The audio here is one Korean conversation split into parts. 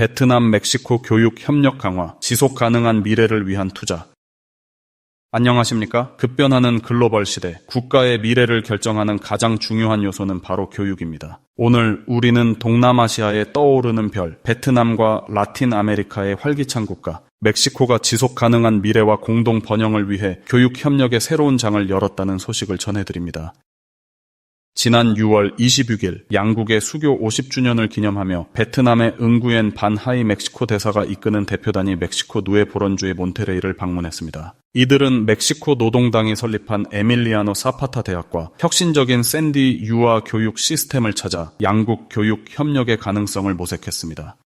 베트남 멕시코 교육 협력 강화, 지속 가능한 미래를 위한 투자. 안녕하십니까? 급변하는 글로벌 시대, 국가의 미래를 결정하는 가장 중요한 요소는 바로 교육입니다. 오늘 우리는 동남아시아의 떠오르는 별, 베트남과 라틴 아메리카의 활기찬 국가, 멕시코가 지속 가능한 미래와 공동 번영을 위해 교육 협력의 새로운 장을 열었다는 소식을 전해드립니다. 지난 6월 26일 양국의 수교 50주년을 기념하며 베트남의 응구엔 반하이 멕시코 대사가 이끄는 대표단이 멕시코 누에 보론주의 몬테레이를 방문했습니다. 이들은 멕시코 노동당이 설립한 에밀리아노 사파타 대학과 혁신적인 샌디 유아 교육 시스템을 찾아 양국 교육 협력의 가능성을 모색했습니다.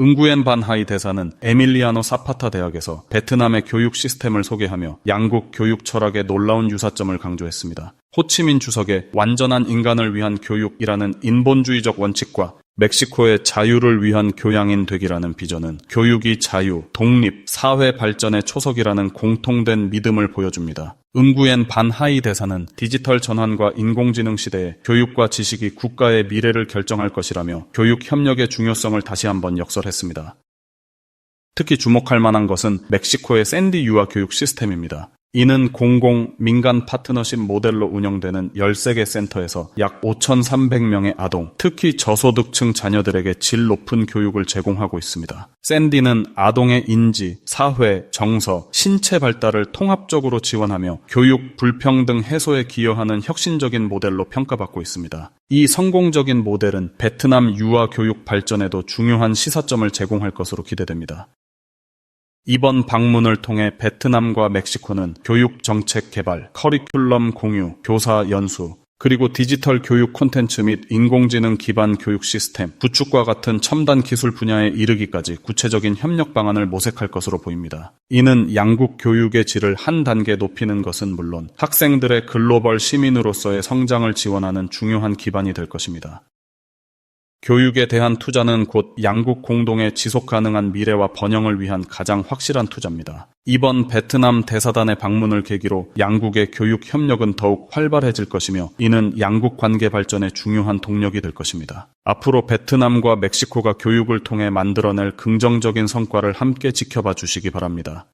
응구엔 반하이 대사는 에밀리아노 사파타 대학에서 베트남의 교육 시스템을 소개하며 양국 교육 철학의 놀라운 유사점을 강조했습니다. 호치민 주석의 완전한 인간을 위한 교육이라는 인본주의적 원칙과 멕시코의 자유를 위한 교양인 되기라는 비전은 교육이 자유, 독립, 사회 발전의 초석이라는 공통된 믿음을 보여줍니다. 응구엔 반하이 대사는 디지털 전환과 인공지능 시대에 교육과 지식이 국가의 미래를 결정할 것이라며 교육 협력의 중요성을 다시 한번 역설했습니다. 특히 주목할 만한 것은 멕시코의 샌디 유아 교육 시스템입니다. 이는 공공, 민간 파트너십 모델로 운영되는 13개 센터에서 약 5,300명의 아동, 특히 저소득층 자녀들에게 질 높은 교육을 제공하고 있습니다. 샌디는 아동의 인지, 사회, 정서, 신체 발달을 통합적으로 지원하며 교육 불평등 해소에 기여하는 혁신적인 모델로 평가받고 있습니다. 이 성공적인 모델은 베트남 유아 교육 발전에도 중요한 시사점을 제공할 것으로 기대됩니다. 이번 방문을 통해 베트남과 멕시코는 교육 정책 개발, 커리큘럼 공유, 교사 연수, 그리고 디지털 교육 콘텐츠 및 인공지능 기반 교육 시스템, 구축과 같은 첨단 기술 분야에 이르기까지 구체적인 협력 방안을 모색할 것으로 보입니다. 이는 양국 교육의 질을 한 단계 높이는 것은 물론 학생들의 글로벌 시민으로서의 성장을 지원하는 중요한 기반이 될 것입니다. 교육에 대한 투자는 곧 양국 공동의 지속 가능한 미래와 번영을 위한 가장 확실한 투자입니다. 이번 베트남 대사단의 방문을 계기로 양국의 교육 협력은 더욱 활발해질 것이며 이는 양국 관계 발전의 중요한 동력이 될 것입니다. 앞으로 베트남과 멕시코가 교육을 통해 만들어낼 긍정적인 성과를 함께 지켜봐 주시기 바랍니다.